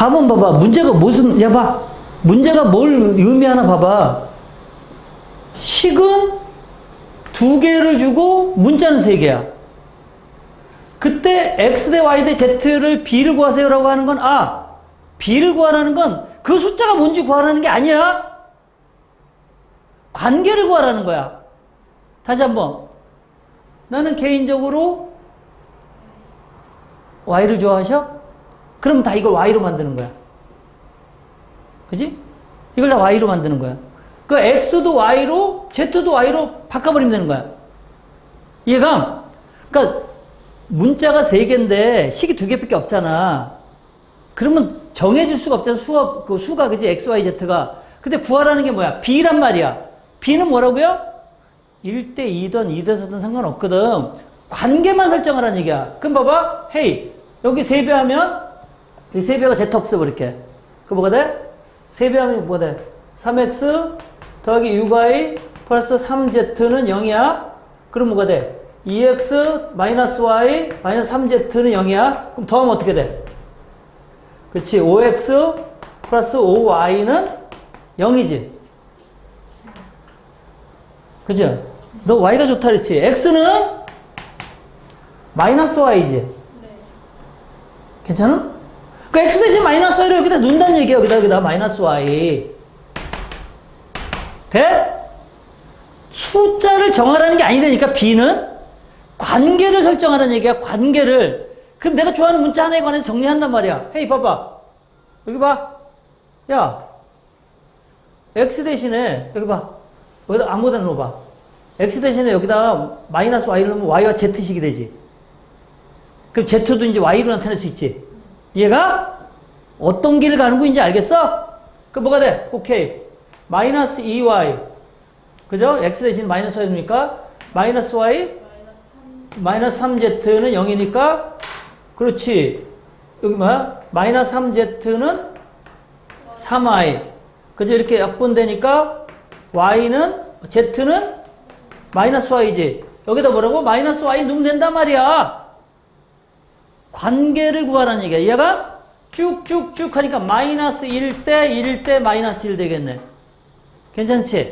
4번 봐봐. 문제가 무슨, 야, 봐. 문제가 뭘 의미하나 봐봐. 식은 두 개를 주고 문자는 세 개야. 그때 x 대 y 대 z를 b를 구하세요라고 하는 건 아, b를 구하라는 건 그 숫자가 뭔지 구하라는 게 아니야. 관계를 구하라는 거야. 다시 한번. 나는 개인적으로 y를 좋아하셔? 그럼 다 이걸 y로 만드는 거야. 그지? 이걸 다 y로 만드는 거야. 그 x도 y로, z도 y로 바꿔버리면 되는 거야. 이해가? 그러니까 문자가 세 개인데 식이 두 개밖에 없잖아. 그러면 정해질 수가 없잖아. 수가, 그 수가, 그지? x, y, z가. 근데 구하라는 게 뭐야? b란 말이야. b는 뭐라고요? 1대 2든 2대 4든 상관없거든. 관계만 설정하라는 얘기야. 그럼 봐봐. 헤이. 여기 세배 하면, 이 세배가 z 없애버릴게. 그 뭐가 돼? 세배 하면 뭐가 돼? 3x 더하기 6y 플러스 3z는 0이야. 그럼 뭐가 돼? 2x 마이너스 y 마이너스 3z는 0이야. 그럼 더하면 어떻게 돼? 그렇지. 5x 플러스 5y는 0이지. 그죠? 너 y가 좋다 그랬지? x는 마이너스 y지. 괜찮아? 그 x 대신 마이너스 y를 여기다 넣는다는 얘기야. 여기다 여기다 마이너스 y. 돼? 숫자를 정하라는 게 아니라니까 b는 관계를 설정하라는 얘기야. 관계를. 그럼 내가 좋아하는 문자 하나에 관해서 정리한단 말이야. 헤이 봐봐. 여기 봐. 야. x 대신에 여기 봐. 여기다 아무거나 넣어봐. x 대신에 여기다 마이너스 y를 넣으면 y가 z식이 되지. 그럼 z도 이제 y로 나타낼 수 있지. 얘가 어떤 길을 가는 거인지 알겠어? 그 뭐가 돼? 오케이. 마이너스 2y. 그죠? x 대신 마이너스 y 니까 마이너스 y 마이너스 3z는 0이니까 그렇지. 여기 뭐야? 마이너스 3z는 3y. 그죠? 이렇게 약분되니까 y는 z는 마이너스 y지. 여기다 뭐라고? 마이너스 y 넣으면 된단 말이야. 관계를 구하라는 얘기야. 얘가 쭉쭉쭉 하니까 마이너스 1대 1대 마이너스 1 되겠네. 괜찮지?